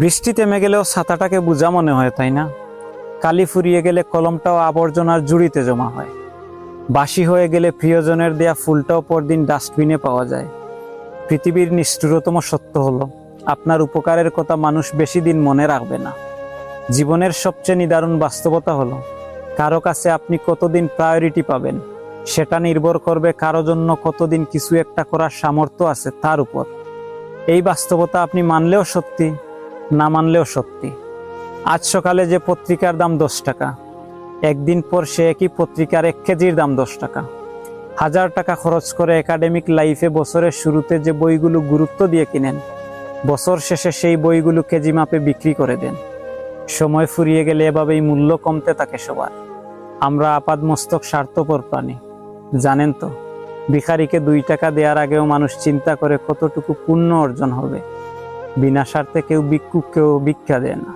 বৃষ্টি থেমে গেলেও ছাতাটাকে বোঝা মনে হয়, তাই না? কালি ফুরিয়ে গেলে কলমটাও আবর্জনার জুড়িতে জমা হয়। বাসি হয়ে গেলে প্রিয়জনের দেয়া ফুলটাও পরদিন ডাস্টবিনে পাওয়া যায়। পৃথিবীর নিষ্ঠুরতম সত্য হলো, আপনার উপকারের কথা মানুষ বেশি দিন মনে রাখবে না। জীবনের সবচেয়ে নিদারুণ বাস্তবতা হলো, কারও কাছে আপনি কতদিন প্রায়োরিটি পাবেন, সেটা নির্ভর করবে কারও জন্য কতদিন কিছু একটা করার সামর্থ্য আছে তার উপর। এই বাস্তবতা আপনি মানলেও সত্যি না মানলেও সত্যি। আজ সকালে যে পত্রিকার দাম দশ টাকা, একদিন পর সে একই পত্রিকার এক কেজির দাম দশ টাকা। হাজার টাকা খরচ করে একাডেমিক লাইফে বছরের শুরুতে যে বইগুলো গুরুত্ব দিয়ে কিনেন, বছর শেষে সেই বইগুলো কেজি মাপে বিক্রি করে দেন। সময় ফুরিয়ে গেলে এভাবেই মূল্য কমতে থাকে সবার। আমরা আপাদ মস্তক স্বার্থপর প্রাণী। জানেন তো, ভিখারিকে দুই টাকা দেওয়ার আগেও মানুষ চিন্তা করে কতটুকু পুণ্য অর্জন হবে। বিনা স্বার্থে কেউ ভিক্ষুককেও ভিক্ষা দেয় না।